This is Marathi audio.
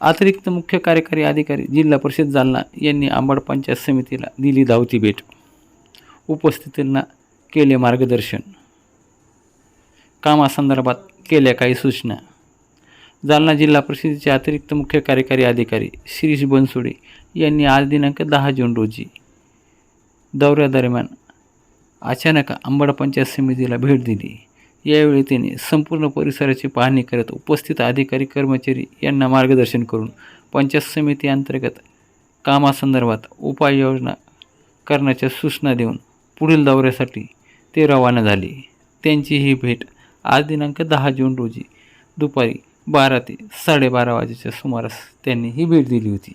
अतिरिक्त मुख्य कार्यकारी अधिकारी जिल्हा परिषद जालना यांनी आंबाड पंचायत समितीला दिली धावती भेट. उपस्थितांना केले मार्गदर्शन. कामासंदर्भात केल्या काही सूचना. जालना जिल्हा परिषदेचे अतिरिक्त मुख्य कार्यकारी अधिकारी शिरीष बनसोडे यांनी आज दिनांक दहा जून रोजी दौऱ्यादरम्यान अचानक अंबड पंचायत समितीला भेट दिली. यावेळी त्यांनी संपूर्ण परिसराची पाहणी करत उपस्थित अधिकारी कर्मचारी यांना मार्गदर्शन करून पंचायत समिती अंतर्गत कामासंदर्भात उपाययोजना करण्याच्या सूचना देऊन पुढील दौऱ्यासाठी ते रवाना झाले. त्यांची ही भेट आज दिनांक दहा जून रोजी दुपारी बारा ते साडेबारा वाजेच्या सुमारास त्यांनी ही भेट दिली होती.